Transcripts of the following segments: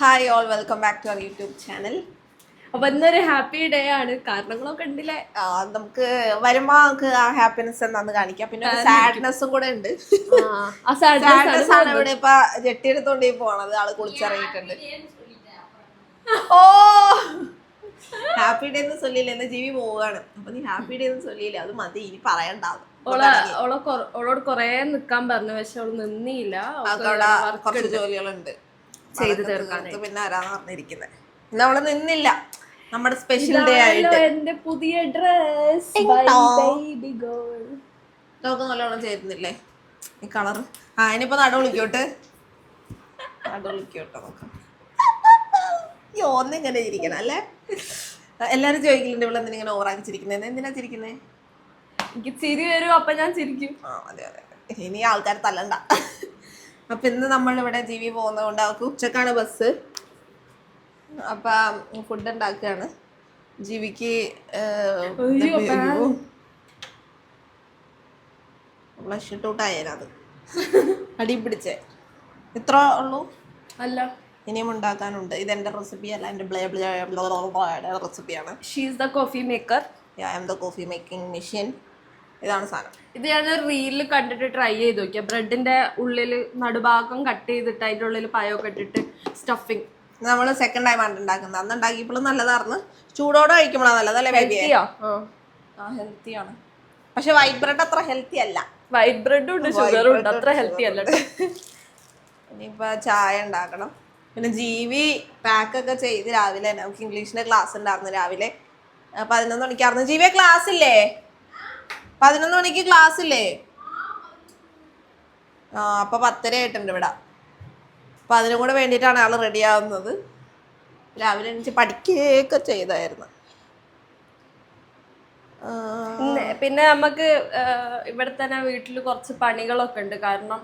Hi all welcome back to our YouTube channel അപ്പൊ ഇന്നൊരു happy day ആണ്. കാരണങ്ങളൊക്കെ ഉണ്ടല്ലേ നമുക്ക് വരുമ്പോ നമുക്ക് ആ ഹാപ്പിനെസ് എന്താന്ന് കാണിക്കാം. പിന്നെ ഒരു സാഡ്നെസ്സും കൂടെ ഉണ്ട്. ആ സാഡ്നസ് ആണ് ഇവിടെ ഇപ്പൊ ജെട്ടിയെടുത്തോണ്ടേ പോണത്. ആൾ കുളിച്ചിറങ്ങിയിട്ടുണ്ട്. ഓ! ഹാപ്പി ഡേ എന്ന് ചൊല്ലില്ല എന്ന് ജീവി പോവുകയാണ് അപ്പൊ നീ ഹാപ്പി ഡേ എന്ന് ചൊല്ലിയില്ല. അത് മതി. ഇനി പറയണ്ടാവും ഓളെ ഓളെ ഓളോട് കൊറേ നിക്കാൻ പറഞ്ഞു. പക്ഷെ അവൾ നിന്നില്ല ജോലികളുണ്ട്. ചെയ്ത്. തീർത്ത് പിന്നെ ആരാന്ന് പറഞ്ഞിരിക്കുന്നത് ഇന്ന് അവൾ നിന്നില്ല. നമ്മുടെ സ്പെഷ്യൽ ഡേ ആയിട്ട്. എന്റെ പുതിയ ഡ്രസ് ബേബി ഗേൾ നമുക്ക് നല്ലോണം ചേരുന്നില്ലേ ഈ കളർ ആ ഇനിയിപ്പോ നട വിളിക്കോട്ട്. നട വിളിക്കോട്ടെ നോക്കാം. ഈ ഓന്ന് ഇങ്ങനെ ഇരിക്കണം അല്ലേ? എല്ലാരും ചോദിക്കലുണ്ട് ഇവിടെ എന്തിനാ ഇങ്ങനെ ഓവറാക്കി ചിരിക്കുന്നത് എന്തിനാ ചിരിക്കുന്നേ? എനിക്ക് ചിരി വരും അപ്പൊ ഞാൻ ചിരിക്കും. ആ അതെ അതെ ഇനി ആൾക്കാർ തല്ലണ്ട. അപ്പൊ ഇന്ന് നമ്മൾ ഇവിടെ ജീവി പോകുന്നത് കൊണ്ട് അവർക്ക് ഉച്ചക്കാണ് ബസ് അപ്പൊ ഫുഡ് ഉണ്ടാക്കുകയാണ് ജീവിക്ക് അടിപിടിച്ചേ അടി പിടിച്ചേ ഇത്ര ഉള്ളൂ അല്ല ഇനിയും ഉണ്ടാക്കാനുണ്ട് ഇത് എന്റെ റെസിപ്പി അല്ല എന്റെ ബ്ലേ ബ്ലേ റെസിപ്പിയാണ് she's the coffee maker I am the coffee making machine ഇതാണ് സാധനം. ഇത് ഞാൻ റീലിൽ കണ്ടിട്ട് ട്രൈ ചെയ്ത് നോക്കിയാ. ബ്രെഡിന്റെ ഉള്ളിൽ നടുഭാഗം കട്ട് ചെയ്തിട്ട് അതിന്റെ ഉള്ളിൽ പയൊക്കെ ഇട്ടിട്ട് സ്റ്റഫിങ് നമ്മൾ സെക്കൻഡ് ടൈം ആണ് ഉണ്ടാക്കുന്നത്. അന്ന് ഉണ്ടാക്കിയപ്പോഴും നല്ലതായിരുന്നു ചൂടോടെ കഴിക്കുമ്പോഴാണ് നല്ലതല്ലേ ഹെൽത്തിയാ ആ? ഹെൽത്തി ആണ്. പക്ഷെ വൈറ്റ് ബ്രെഡ് അത്ര ഹെൽത്തി അല്ല. വൈറ്റ് ബ്രെഡും ഉണ്ട് ഷുഗറും ഉണ്ട്. അത്ര ഹെൽത്തി അല്ല. ഇനിയിപ്പോ ചായ ഉണ്ടാക്കണം. പിന്നെ ജീവി പാക്ക് ഒക്കെ ചെയ്ത് രാവിലെ തന്നെ. നമുക്ക് ഇംഗ്ലീഷിന്റെ ക്ലാസ് ഉണ്ടായിരുന്നു രാവിലെ. പതിനൊന്ന് മണിക്കായിരുന്നു ജീവിയെ ക്ലാസ് ഇല്ലേ? പതിനൊന്ന് മണിക്ക് ക്ലാസ് ഇല്ലേ ആ അപ്പൊ പത്തര ആയിട്ടുണ്ട് ഇവിടെ. അപ്പൊ അതിനും കൂടെ വേണ്ടിയിട്ടാണ് ആൾ റെഡി ആവുന്നത്. രാവിലെ എണീച്ച് പഠിക്കുകയൊക്കെ ചെയ്തായിരുന്നു. പിന്നെ നമുക്ക് ഇവിടെ തന്നെ വീട്ടിൽ കുറച്ച് പണികളൊക്കെ ഉണ്ട്. കാരണം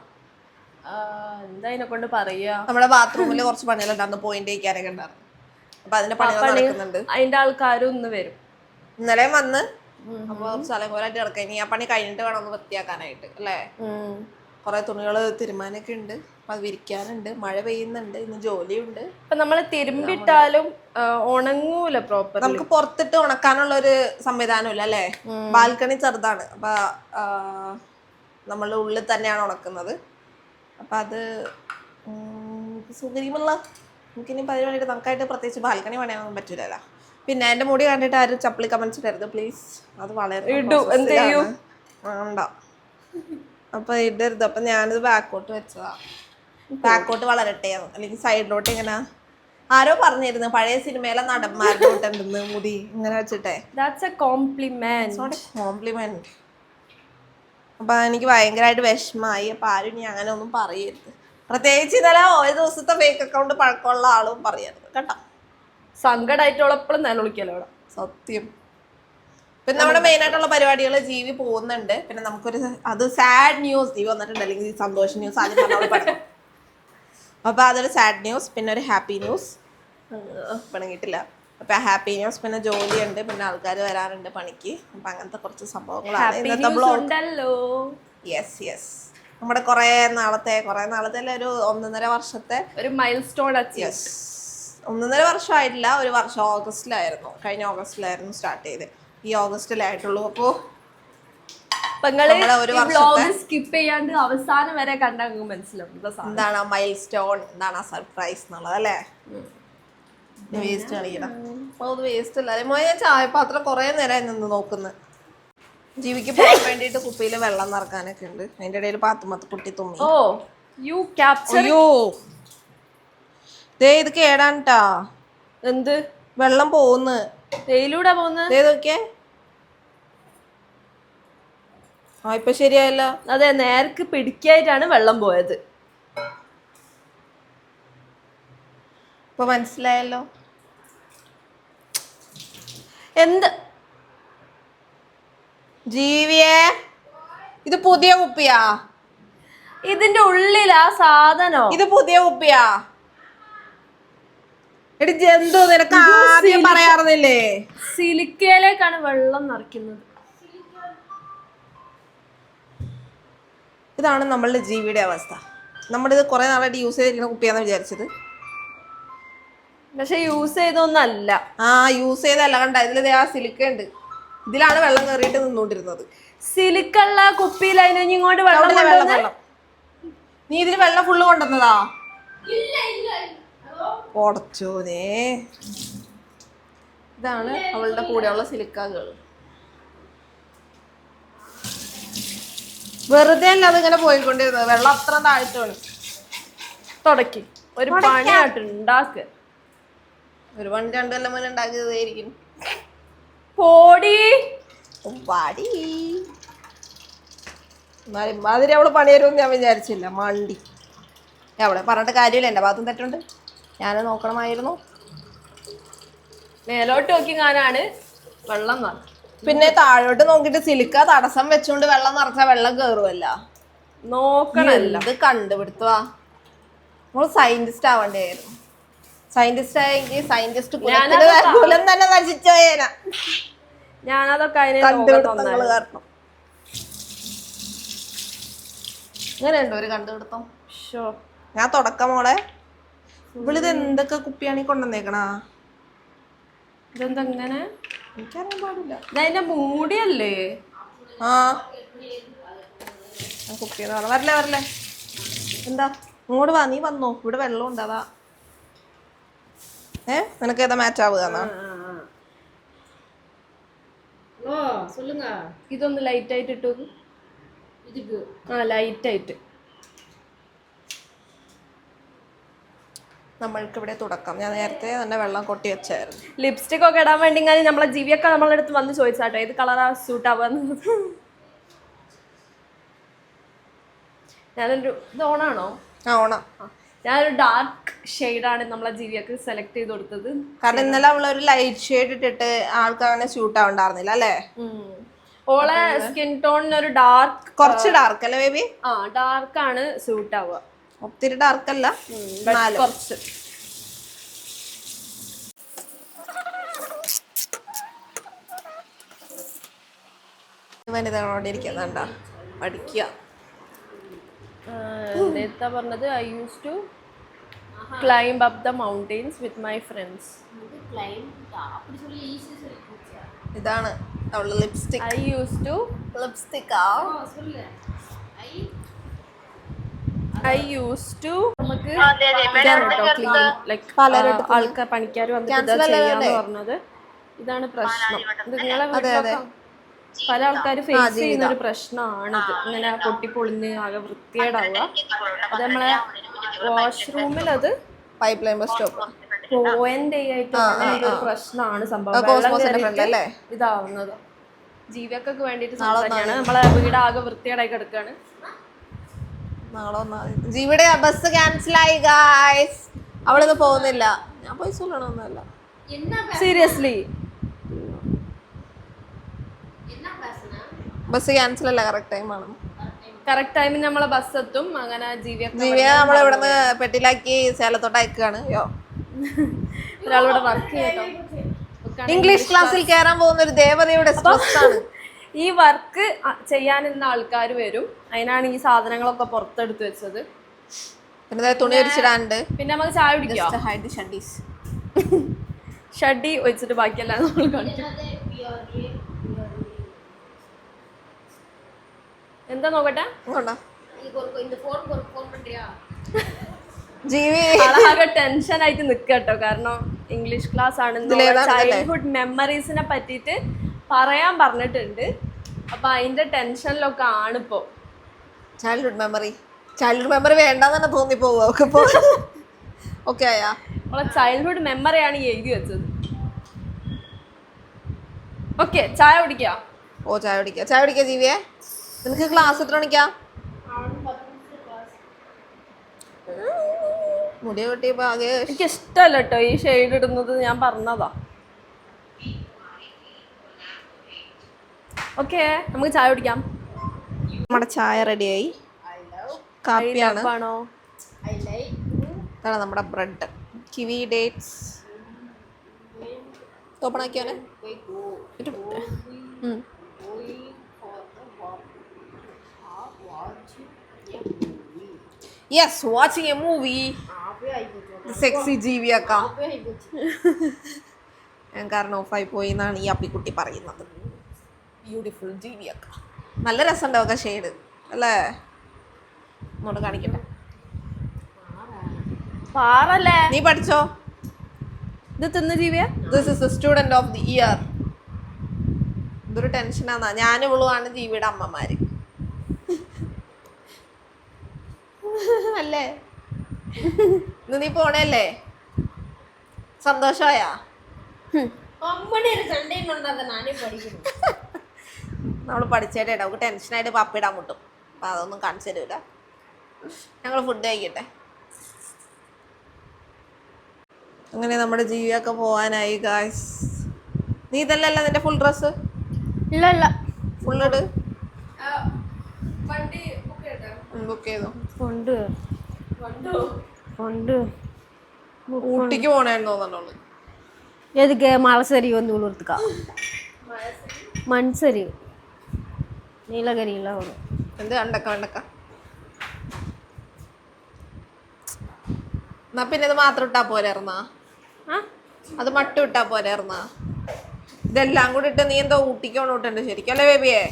എന്തായാലും എന്താ ഇതിനെ കൊണ്ട് പറയാ? നമ്മുടെ ബാത്റൂമിൽ കുറച്ച് പണികളുണ്ടായിരുന്നു പോയിന്റ് വയ്ക്കാനൊക്കെ ഉണ്ടായിരുന്നു. അപ്പൊ അതിന്റെ പണികൾ നടക്കുന്നുണ്ട്. അതിന്റെ ആൾക്കാരും ഇന്ന് വരും. ഇന്നലെ വന്ന് അപ്പൊ കുറച്ച് അലങ്കോലായിട്ട് കിടക്കാം. ഇനി ആ പണി കഴിഞ്ഞിട്ട് വേണം ഒന്ന് വൃത്തിയാക്കാനായിട്ട് അല്ലേ? കുറെ തുണികൾ തിരുമാനൊക്കെ ഉണ്ട്. അപ്പൊ അത് വിരിക്കാനുണ്ട്. മഴ പെയ്യുന്നുണ്ട്. ഇന്ന് ജോലിയുണ്ട്. അപ്പൊ നമ്മൾ തിരുമ്പിട്ടാലും ഉണങ്ങൂല പ്രോപ്പർ നമുക്ക് പുറത്തിട്ട് ഉണക്കാനുള്ള ഒരു സംവിധാനം ഇല്ല അല്ലേ ബാൽക്കണി ചെറുതാണ്. അപ്പൊ നമ്മൾ ഉള്ളിൽ തന്നെയാണ് ഉണക്കുന്നത്. അപ്പൊ അത് സൗകര്യമുള്ള നമുക്കിനി പരിപാടിയിട്ട് നമുക്കായിട്ട് പ്രത്യേകിച്ച് ബാൽക്കണി പണിയാനൊന്നും പറ്റൂലല്ലോ. പിന്നെ എന്റെ മുടി കണ്ടിട്ട് ആരും ചപ്പിളി കമന്റ്സ് ഇടരുത് പ്ലീസ് അത് വളരെ ഇടൂ, എന്ത് ചെയ്യും? വേണ്ട. അപ്പൊ ഇടരുത്. അപ്പൊ ഞാനിത് ബാക്കോട്ട് വെച്ചതാ. ബാക്കോട്ട് വളരട്ടെ. അല്ലെങ്കിൽ സൈഡിലോട്ട് ഇങ്ങനെ ആരോ പറഞ്ഞിരുന്നു പഴയ സിനിമയിലെ നടന്മാരുടെ കൂട്ടുണ്ടെന്ന് മുടി ഇങ്ങനെ വെച്ചിട്ടെ. That's a compliment not compliment അപ്പൊ എനിക്ക് ഭയങ്കരമായിട്ട് വിഷമായി അപ്പൊ ആരും ഇനി അങ്ങനെ ഒന്നും പറയരുത്. പ്രത്യേകിച്ച് ഇന്നലെ ഒരു ദിവസത്തെ ഫേക്ക് അക്കൗണ്ട് പഴക്കമുള്ള ആളും പറയരുത്. കേട്ടോ? സങ്കടമായിട്ടുള്ളപ്പോഴും ഞാൻ വിളിക്കല്ലോ അവിടെ. സത്യം. പിന്നെ നമ്മുടെ മെയിൻ ആയിട്ടുള്ള പരിപാടികൾ ജീവി പോകുന്നുണ്ട്. പിന്നെ നമുക്കൊരു അത് സാഡ് ന്യൂസ് ജീവി വന്നിട്ടുണ്ട് അല്ലെങ്കിൽ സന്തോഷ ന്യൂസ് ആദ്യം പറഞ്ഞു അപ്പൊ അതൊരു സാഡ് ന്യൂസ് പിന്നെ ഒരു ഹാപ്പി ന്യൂസ് പിണങ്ങിയിട്ടില്ല. അപ്പൊ ഹാപ്പി ന്യൂസ് പിന്നെ ജോലിയുണ്ട്. പിന്നെ ആൾക്കാർ വരാറുണ്ട് പണിക്ക്. അപ്പൊ അങ്ങനത്തെ കുറച്ച് സംഭവങ്ങളാണ്. ഇന്നത്തെ ബ്ലോഗ് യെസ് യെസ് നമ്മുടെ കുറെ നാളത്തെ കുറെ നാളത്തെ ഒരു ഒന്നര വർഷത്തെ ഒരു മൈൽ സ്റ്റോൺ യെസ് ഒന്നൊന്നര വർഷമായിട്ടില്ല ഒരു വർഷം ഓഗസ്റ്റിലായിരുന്നു. കഴിഞ്ഞ ഓഗസ്റ്റിലായിരുന്നു സ്റ്റാർട്ട് ചെയ്ത്. ഈ ഓഗസ്റ്റിലായിട്ടുള്ളൂ. അപ്പോൾ സ്കിപ്പ് ചെയ്യാണ്ട് അവസാനം വരെ നിങ്ങൾക്ക് മനസ്സിലാവും. എന്താണ് മൈൽ സ്റ്റോൺ എന്താണ് സർപ്രൈസ് എന്നുള്ളത് അല്ലേ? വേസ്റ്റ് കളിക്കണം അപ്പോൾ അത് വേസ്റ്റ് അല്ല. അതേപോലെ ഞാൻ ചായപാത്രം കുറേ നേരമായി നിന്ന് നോക്കുന്നു. ജീവിക്ക് പോകാൻ വേണ്ടിയിട്ട് കുപ്പിയിൽ വെള്ളം നിറക്കാനൊക്കെ ഉണ്ട്. അതിന്റെ ഇടയിൽ പാത്തുമത്ത് കുട്ടി തുമ്മി. ഓ യു ക്യാപ്ചർ അയ്യോ. ദേ ഇത് കേടാണ്ടാ എന്ത്? വെള്ളം പോന്ന് തേയിലൂടെ പോകുന്നത് ദേ നോക്കിയേ. ആ ഇപ്പൊ ശരിയായല്ലോ. അതെ നേർക്ക് പിടിക്കായിട്ടാണ് വെള്ളം പോയത്. ഇപ്പൊ മനസ്സിലായല്ലോ. എന്ത്? ജീവിയെ ഇത് പുതിയ കുപ്പിയാ. ഇതിന്റെ ഉള്ളിൽ ആ സാധനോ. ഇത് പുതിയ കുപ്പിയാ. എടി ജന്തു നിനക്ക് ആദ്യം പറയാറുന്നില്ലേ? സിലിക്കയിലേക്കാണ് വെള്ളം നിറയ്ക്കുന്നത്. ഇതാണ് നമ്മളുടെ ജീവിയുടെ അവസ്ഥ. നമ്മളിത് കുറെ നാളായിട്ട് യൂസ് ചെയ്തിരിക്കുന്ന കുപ്പിയാന്ന് വിചാരിച്ചത്. പക്ഷെ യൂസ് ചെയ്തൊന്നല്ല. ആ യൂസ് ചെയ്തല്ല കണ്ട? ഇതിൽ ആ സിലിക്ക ഉണ്ട് ഇതിലാണ് വെള്ളം കയറിയിട്ട് നിന്നുകൊണ്ടിരുന്നത്. സിലിക്കുള്ള കുപ്പിയിൽ അതിന് ഇങ്ങോട്ട് വെള്ളം വെള്ളം നീ ഇതിന് വെള്ളം ഫുള്ള് കൊണ്ടുവന്നതാ? പൊടച്ചോനെ ഇതാണ് അവളുടെ കൂടെയുള്ള സിലിക്കാകൾ വെറുതെ അല്ല അതിങ്ങനെ പോയിക്കൊണ്ടിരുന്നത്. വെള്ളം അത്ര താഴ്ത്താണ് തുടക്കി. ഒരു പണിയായിട്ട് ഉണ്ടാക്ക്. ഒരു പണി രണ്ടു കൊല്ലം മുന്നേ ഉണ്ടാക്കിയതായിരിക്കും. പോടി. പാടി എന്നാലും അതിന് അവൾ പണിയരുമെന്ന് ഞാൻ വിചാരിച്ചില്ല. മണ്ടി. അവളെ പറഞ്ഞിട്ട് കാര്യമില്ല. എന്റെ ഭാഗത്തും തെറ്റുണ്ട്. ഞാൻ നോക്കണമായിരുന്നു. മേലോട്ട് നോക്കി ഞാനാണ് വെള്ളം പിന്നെ താഴോട്ട് നോക്കിട്ട് സിലിക്ക തടസ്സം വെച്ചുകൊണ്ട് വെള്ളം നിറച്ച വെള്ളം കേറുവല്ല. നോക്കണല്ല. ഇത് കണ്ടുപിടുത്തുവാ. നമ്മൾ സയന്റിസ്റ്റ് ആവേണ്ടിയായിരുന്നു സയന്റിസ്റ്റ് ആയെങ്കിൽ സയന്റിസ്റ്റ് കുലം തന്നെ നശിച്ചോയേന ഞാനതൊക്കെ കണ്ടുപിടുത്തങ്ങൾ കാരണം. ഇങ്ങനെയുണ്ടോ ഒരു കണ്ടുപിടുത്തം? ഷോ ഞാൻ തുടക്കം മോളെ. ഇവളിത് എന്തൊക്കെ കുപ്പിയാണ് ഈ കൊണ്ടുവന്നേക്കണാ? ഇതെന്താ ഇങ്ങനെ എനിക്കറിയാൻ പാടില്ല. ഇതതിന്റെ മൂടിയല്ലേ? ആ. കുപ്പി വരല്ലേ വരല്ലേ? എന്താ? ഇങ്ങോട്ട് വാ നീ വന്നോ. ഇവിടെ വെള്ളം ഉണ്ട് അതാ. ഏ? നിനക്ക് ഏതാ മാച്ച് ആവുക ഇതൊന്ന് ലൈറ്റ് ആയിട്ട് ഇട്ടു ആ ലൈറ്റ് ആയിട്ട്. നമ്മൾക്ക് ഇവിടെ തുടക്കം. ഞാൻ നേരത്തെ തന്നെ വെള്ളം കൊട്ടി വെച്ചായിരുന്നു. ലിപ്സ്റ്റിക് ഒക്കെ ഇടാൻ വേണ്ടി ഞാൻ നമ്മളെ ജീവിയൊക്കെ നമ്മളെ അടുത്ത് വന്ന് ചോദിച്ചാട്ടോ ഏത് കളറാ സൂട്ട് ആവാന്ന് ഞാനൊരു ഇത് ഓണാണോ ആ ഓണം. ഞാനൊരു ഡാർക്ക് ഷെയ്ഡാണ് നമ്മളെ ജീവിയൊക്കെ സെലക്ട് ചെയ്ത് കൊടുത്തത്. കാരണം ഇന്നലെ അവളൊരു ഒരു ലൈറ്റ് ഷെയ്ഡ് ഇട്ടിട്ട് ആൾക്ക് അങ്ങനെ ഷൂട്ട് ആവണ്ടായിരുന്നില്ല അല്ലേ? ഓളെ സ്കിൻ ടോണിന് ഒരു ഡാർക്ക് കുറച്ച് ഡാർക്ക് അല്ലേ ബേബി ആ ഡാർക്ക് ആണ് സൂട്ട് ആവുക. ഒത്തിരി ഡാർക്കല്ല കുറച്ച്. വനിതകളോടെ ഇരിക്കുന്നുണ്ടാ? പഠിക്കുക. എന്താ പറഞ്ഞത് I use to climb up the mountains with my friends ഇതാണ് അവളുടെ lipstick I use to lipstick I use to നമുക്ക് ക്ലീൻ ലൈക്ക് ആൾക്കാർ പണിക്കാർ വന്നിട്ട് ഇതാ ചെയ്യാന്ന് പറഞ്ഞത്. ഇതാണ് പ്രശ്നം. ഇത് നിങ്ങളെ വീട്ടിലൊക്കെ പല ആൾക്കാർ ഫേസ് ചെയ്യുന്ന ഒരു പ്രശ്നമാണിത് ഇങ്ങനെ പൊട്ടിപ്പൊളിഞ്ഞ് ആകെ വൃത്തികേടാവുക. അത് നമ്മളെ വാഷ്റൂമിൽ അത് pipe line bus stop point ആയിട്ട് ഒരു പ്രശ്നമാണ് സംഭവം. ഇതാവുന്നത്. ജീവിയൊക്കെ വേണ്ടിട്ട് സംസാരിക്കാണ് നമ്മളെ വീട് ആകെ വൃത്തികേടായി കിടക്കാണ് നാളെ ജിവിടെ ബസ് ക്യാൻസലായി ഗായ്സ് അവളിന്ന് പോകുന്നില്ല. ഞാൻ പോയി ഉള്ളതൊന്നുമല്ല സീരിയസ്ലി ബസ് ക്യാൻസൽ അല്ല കറക്റ്റ് ടൈം ആണ്. കറക്റ്റ് ടൈമിൽ നമ്മളെ ബസ് എത്തും. അങ്ങനെ ജീവിയ ജീവിയ നമ്മൾ ഇവിടുന്ന് പെട്ടിലാക്കി സേലത്തോട്ട് അയക്കുകയാണ്. യോ. ഒരാളിവിടെ വർക്ക് ചെയ്യട്ടോ. ഇംഗ്ലീഷ് ക്ലാസ്സിൽ കയറാൻ പോകുന്ന ഒരു ദേവതയുടെ സ്ട്രെസ് ആണ്. ഈ വർക്ക് ചെയ്യാൻ ചെയ്യാനിരുന്ന ആൾക്കാർ വരും. അതിനാണ് ഈ സാധനങ്ങളൊക്കെ പുറത്തെടുത്ത് വെച്ചത്. പിന്നെ തുണി ഒരിച്ചിടാണ്ട് പിന്നെ നമുക്ക് ചായ കുടിക്കാം? ഹൈഡ് ഷഡി വെച്ചിട്ട് ബാക്കിയെല്ലാം നമ്മൾ കാണിക്കും എന്താ നോക്കട്ടെ? ജീവി. ആളാകെ ടെൻഷൻ ആയിട്ട് നിക്കട്ടോ. കാരണം ഇംഗ്ലീഷ് ക്ലാസ് ആണ് ചൈൽഡ്ഹുഡ് മെമ്മറീസിനെ പറ്റിയിട്ട് പറയാൻ പറഞ്ഞിട്ടുണ്ട്. അപ്പൊ അതിന്റെ ടെൻഷനിലൊക്കെ ആണിപ്പോ. ചൈൽഡ്ഹുഡ് മെമ്മറി ചൈൽഡ്ഹുഡ് മെമ്മറി വേണ്ടെന്ന് തോന്നി തോന്നിപ്പോവും? അവൾക്ക് ഇപ്പൊ ഓക്കെ ആയാ? നമ്മളെ ചൈൽഡ്ഹുഡ് മെമ്മറി ആണ് എഴുതി വെച്ചത്. ഓക്കെ ചായ കുടിക്കാം? ഓ ചായ കുടിക്കുക ചായ കുടിക്കുക ജീവിയെ നിനക്ക് ക്ലാസ് എത്ര മണിക്കാ? മുടി വെട്ടിയപ്പോ ആകെ എനിക്ക് ഇഷ്ടമല്ല കേട്ടോ ഈ ഷെയ്ഡ് ഇടുന്നത്. ഞാൻ പറഞ്ഞതാ. ഓക്കെ നമുക്ക് ചായ കുടിക്കാം. നമ്മുടെ ചായ റെഡിയായി. കാപ്പിയാണ്. ആണോ ഇതാണ് നമ്മുടെ bread. Kiwi dates. Open ആക്കിയാനെ yes watching a movie sexy ജീവിയാക്കാം ഞാൻ കാരണം ഓഫായി പോയി എന്നാണ് ഈ അപ്പിക്കുട്ടി പറയുന്നത്. ബ്യൂട്ടിഫുൾ ജീവിയൊക്കെ. നല്ല രസമുണ്ടാവും ഷെയ്ഡ് അല്ലേ? ഇങ്ങോട്ട് കാണിക്കട്ടെ. പാറല്ലേ? നീ പഠിച്ചോ? ഇത് തിന്ന ജീവിയ? This is student of the year ഇതൊരു ടെൻഷനാന്നാ ഞാൻ ഇവളുമാണ് ജീവിയുടെ അമ്മമാര്. അല്ലേ? ഇന്ന് നീ പോണല്ലേ? സന്തോഷമായാ നമ്മൾ പഠിച്ചേട്ടേ നമുക്ക് ടെൻഷനായിട്ട് പപ്പിടാൻ മുട്ടും. അപ്പോൾ അതൊന്നും കാണിച്ചു തരില്ല ഞങ്ങൾ ഫുഡ് കഴിക്കട്ടെ. അങ്ങനെ നമ്മുടെ ജീവിയൊക്കെ പോവാനായി ഗായ്സ് നീ ഇതല്ലല്ല നിന്റെ ഫുൾ ഡ്രസ് ഇല്ല ഇല്ല ഫുൾ ഇട് ബുക്ക് ചെയ്തു? കൊണ്ട്. കൊണ്ട്. ഊട്ടിക്ക് പോണേന്ന് തോന്നുന്നുള്ളു ഏതൊക്കെ മളസരി ഒന്ന് ഉളുർത്തുക മൺസരി. നീലഗിരിയിലെ ഒരു എന്ത് കണ്ടക്ക കണ്ടക്ക? എന്നാ പിന്നെ ഇത് മാത്രം ഇട്ടാ ആ? അത് മട്ടും ഇട്ടാ പോരായിരുന്നാ ഇതെല്ലാം കൂടി ഇട്ട് നീ എന്തോ ഊട്ടിക്കോണോട്ടുണ്ട് ശരിക്കും അല്ലേ ബേബിയെ?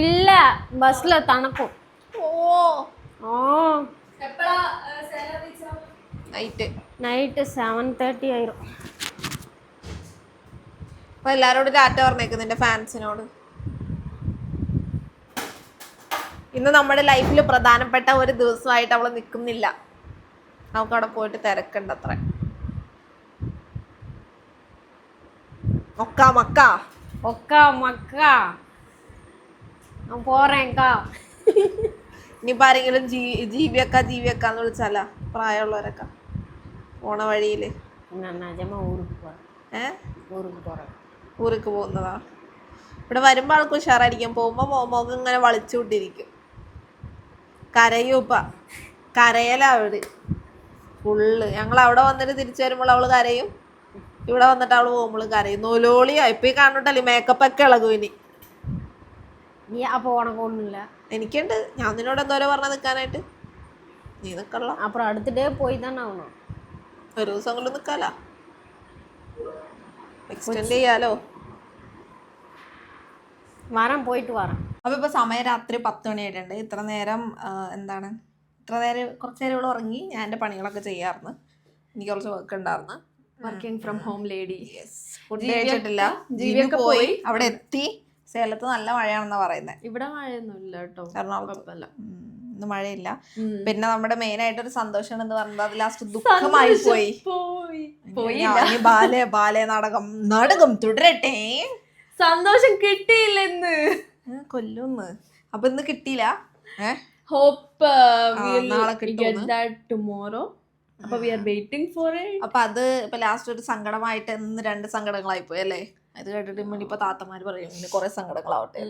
ഇല്ല ബസ്സില തണുപ്പും. ഓ. ഓ. നൈറ്റ് നൈറ്റ് സെവൻ തേർട്ടി ആയിരം. അപ്പൊ എല്ലാരോടും ഡാറ്റ പറഞ്ഞേക്കുന്നുണ്ട് ഫാൻസിനോട്. ഇന്ന് നമ്മുടെ ലൈഫിൽ പ്രധാനപ്പെട്ട ഒരു ദിവസമായിട്ട് അവൾ നിൽക്കുന്നില്ല നമുക്ക് അവിടെ പോയിട്ട് തിരക്കുണ്ട് അത്ര ഒക്ക മക്ക. ഒക്ക മക്ക. പോറേക്കാ ഇനിയിപ്പോ ആരെങ്കിലും ജീവിയക്ക ജീവിയക്ക എന്ന് വിളിച്ചാല? പ്രായമുള്ളവരൊക്കെ. പോണ വഴിയിൽ. ഊർക്ക് പോകുന്നതാ. ഇവിടെ വരുമ്പോ ആൾക്ക് ഉഷാറായിരിക്കും. പോകുമ്പോ മോമോക്ക് ഇങ്ങനെ വളിച്ചു കൊണ്ടിരിക്കും കരയൂപ്പ കരയലവിടെ ഫുള്ള്. ഞങ്ങൾ അവിടെ വന്നിട്ട് തിരിച്ചു വരുമ്പോൾ അവൾ കരയും. ഇവിടെ വന്നിട്ട് അവൾ പോകുമ്പോൾ കരയും. നൂലോളിയാ. ഇപ്പൊ ഈ മേക്കപ്പ് ഒക്കെ ഇളകു ഇനി. നീ ആ പോകണം കൊള്ളില്ല എനിക്കുണ്ട്. ഞാൻ നിന്നോട് എന്തോരോ പറഞ്ഞ നിൽക്കാനായിട്ട് നീ നിക്കള്ള അപ്പുറം അടുത്തിട്ടേ പോയി തന്നെ ആവണോ? ഒരു ദിവസം കൊണ്ട് നിക്കാലോ. എക്സ്റ്റെൻഡ് ചെയ്യാലോ? വരാം പോയിട്ട് വരാം. അപ്പൊ ഇപ്പൊ സമയം രാത്രി പത്ത് മണിയായിട്ടുണ്ട്. ഇത്ര നേരം എന്താണ്? ഇത്ര നേരം കുറച്ച് നേരം ഇവിടെ ഉറങ്ങി ഞാൻ എന്റെ പണികളൊക്കെ ചെയ്യാറുണ്ട്. എനിക്ക് കുറച്ച് വർക്ക് ഉണ്ടായിരുന്നു. വർക്കിംഗ് ഫ്രം ഹോം ലേഡി കഴിച്ചിട്ടില്ല. ജീവിയൊക്കെ പോയി. അവിടെ എത്തി. സേലത്ത് നല്ല മഴയാണെന്നാ പറയുന്നത് ഇവിടെ മഴയൊന്നുമില്ല കേട്ടോ. എറണാകുളത്തല്ല ഇന്ന് മഴയില്ല. പിന്നെ നമ്മുടെ മെയിൻ ആയിട്ട് ഒരു സന്തോഷം എന്ന് പറഞ്ഞാൽ അത് ലാസ്റ്റ് ദുഃഖമായി പോയി. പോയി. ബാലേ ബാലെ നാടകം നാടകം തുടരട്ടെ. സന്തോഷം കിട്ടിയില്ലെന്ന്. കൊല്ലുന്ന്. അപ്പൊ ഇന്ന് കിട്ടിയില്ല? ഹോപ്പ് നാളെ ടുമോറോ അപ്പൊ വി ആർ വെയിറ്റിംഗ് ഫോർ അപ്പൊ അത് ഇപ്പൊ ലാസ്റ്റ് ഒരു സങ്കടമായിട്ട് ഇന്ന് രണ്ട് സങ്കടങ്ങളായി പോയി അല്ലേ? അത് കേട്ടിട്ട് ഇനിയിപ്പോ താത്തമാര് പറയും ഇനി കുറെ സങ്കടങ്ങളാവട്ടെ.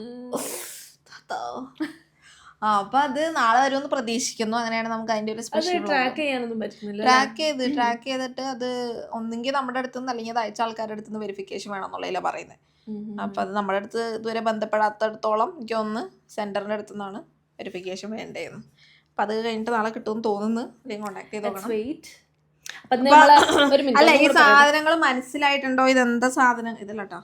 ആ അപ്പൊ അത് നാളെ വരുമെന്ന് പ്രതീക്ഷിക്കുന്നു. അങ്ങനെയാണ് നമുക്ക് അതിന്റെ ഒരു സ്പെഷ്യൽ ട്രാക്ക് ചെയ്യാനൊന്നും പറ്റുന്നില്ല ട്രാക്ക് ചെയ്ത് ട്രാക്ക് ചെയ്തിട്ട് അത് ഒന്നെങ്കിൽ നമ്മുടെ അടുത്തുനിന്ന് അല്ലെങ്കിൽ അത് അയച്ച ആൾക്കാരുടെ അടുത്തുനിന്ന് വെരിഫിക്കേഷൻ വേണമെന്നുള്ളതിലാണ് പറയുന്നത് അപ്പൊ അത് നമ്മുടെ അടുത്ത് ഇതുവരെ ബന്ധപ്പെടാത്തടത്തോളം എനിക്ക് ഒന്ന് സെന്ററിന്റെ അടുത്ത് നിന്നാണ് വെരിഫിക്കേഷൻ വേണ്ടതെന്ന് അപ്പൊ അത് കഴിഞ്ഞിട്ട് നാളെ കിട്ടുമെന്ന് തോന്നുന്നു. അല്ലെങ്കിൽ കോണ്ടാക്ട് ചെയ്ത് നോക്കണം. അല്ല ഈ സാധനങ്ങൾ മനസ്സിലായിട്ടുണ്ടോ? ഇത് എന്താ സാധനം? ഇതല്ലട്ടോ.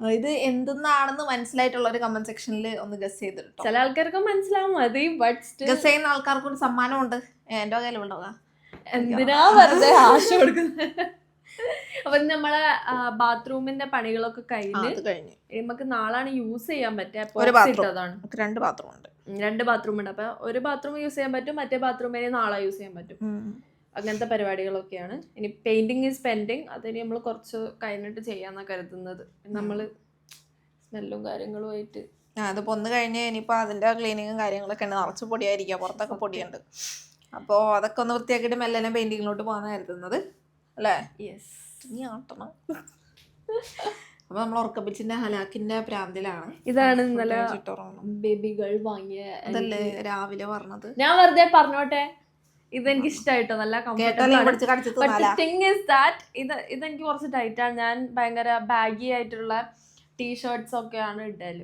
ഇത് എന്തെന്നാണെന്ന് മനസ്സിലായിട്ടുള്ള ഒരു കമന്റ് സെക്ഷനിൽ ഒന്ന് ഗസ് ചെയ്തിട്ടോ. ചില ആൾക്കാർക്ക് മനസ്സിലാവും. മതി ബട്ട് ഗസ് ചെയ്യുന്ന ആൾക്കാർക്ക് ഒരു സമ്മാനമുണ്ട്. എന്റെ കയ്യിൽ ഉണ്ടാവുക എന്തിനാ വെറുതെ ആശ കൊടുക്കുന്നത് അപ്പൊ നമ്മളെ ബാത്റൂമിന്റെ പണികളൊക്കെ കഴിഞ്ഞ് കഴിഞ്ഞ്. നമുക്ക് നാളാണ് യൂസ് ചെയ്യാൻ പറ്റുക രണ്ട് ബാത്റൂം ഉണ്ട്. രണ്ട് ബാത്റൂം ഉണ്ട്. അപ്പൊ ഒരു ബാത്റൂം യൂസ് ചെയ്യാൻ പറ്റും മറ്റേ ബാത്റൂമിനെ നാളെ യൂസ് ചെയ്യാൻ പറ്റും. അങ്ങനത്തെ പരിപാടികളൊക്കെയാണ്. ഇനി പെയിന്റിങ് ഈസ് പെൻഡിങ് അതിന് നമ്മൾ കുറച്ച് കഴിഞ്ഞിട്ട് ചെയ്യാന്നാ കരുതുന്നത്. നമ്മൾ സ്മെല്ലും കാര്യങ്ങളും ആയിട്ട്. ആ അതിപ്പോ ഒന്ന് കഴിഞ്ഞ് ഇനിയിപ്പോ അതിന്റെ ക്ലീനിങ്ങും കാര്യങ്ങളൊക്കെ ഉണ്ട്. നിറച്ച് പൊടിയായിരിക്കാം. പുറത്തൊക്കെ പൊടിയുണ്ട്. അപ്പോ അതൊക്കെ ഒന്ന് വൃത്തിയാക്കിയിട്ട് മെല്ലനെ പെയിന്റിങ്ങിലോട്ട് പോകാൻ കരുതുന്നത്. അല്ലേ? യെസ് നീ ആട്ടണം അപ്പൊ നമ്മൾ ഉറക്കപ്പിച്ചിന്റെ ഹലാക്കിന്റെ പ്രാന്തിലാണ്. ഇതാണ് ഇന്നലെ. ബേബികൾ വാങ്ങിയ അതല്ലേ രാവിലെ പറഞ്ഞത്? ഞാൻ വെറുതെ പറഞ്ഞോട്ടെ? ഇതെനിക്ക് ഇഷ്ടമായിട്ടോ നല്ല തിങ് ഇസ് ദാറ്റ് ഇത് ഇതെനിക്ക് കുറച്ച് ടൈറ്റാണ് ഞാൻ ഭയങ്കര ബാഗി ആയിട്ടുള്ള ടീഷർട്സ് ഒക്കെയാണ് ഇടൽ.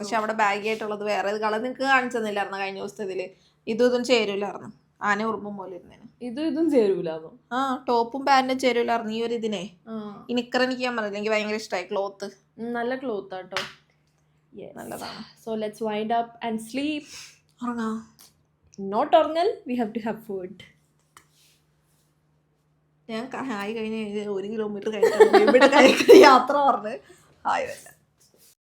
പക്ഷെ അവിടെ ബാഗി ആയിട്ടുള്ളത് വേറെ കളർ നിങ്ങൾക്ക് കാണിച്ചു തന്നില്ലായിരുന്നു കഴിഞ്ഞ ദിവസത്തെ ഇതിൽ. ഇതും ഇതും ചേരൂലായിരുന്നു? ആന ഉറുമ്പും പോലെ ഇരുന്നേനെ. ഇത് ഇതും ചേരൂല ആ ടോപ്പും പാന്റും ചേരൂല നീ ഒരു ഇതിനെ ഈ നിക്കർ എനിക്ക് ഞാൻ പറഞ്ഞില്ല എനിക്ക് ഭയങ്കര ഇഷ്ടമായി ക്ലോത്ത് നല്ല ക്ലോത്ത് ആട്ടോ. നല്ലതാണ്. So let's wind up and sleep ഉറങ്ങാ. Not ഉറങ്ങൽ we have to have food ഞാൻ ആയി ഹായ് കഴിഞ്ഞ് ഒരു കിലോമീറ്റർ കഴിഞ്ഞ യാത്ര പറഞ്ഞ് ഹായ് വല്ല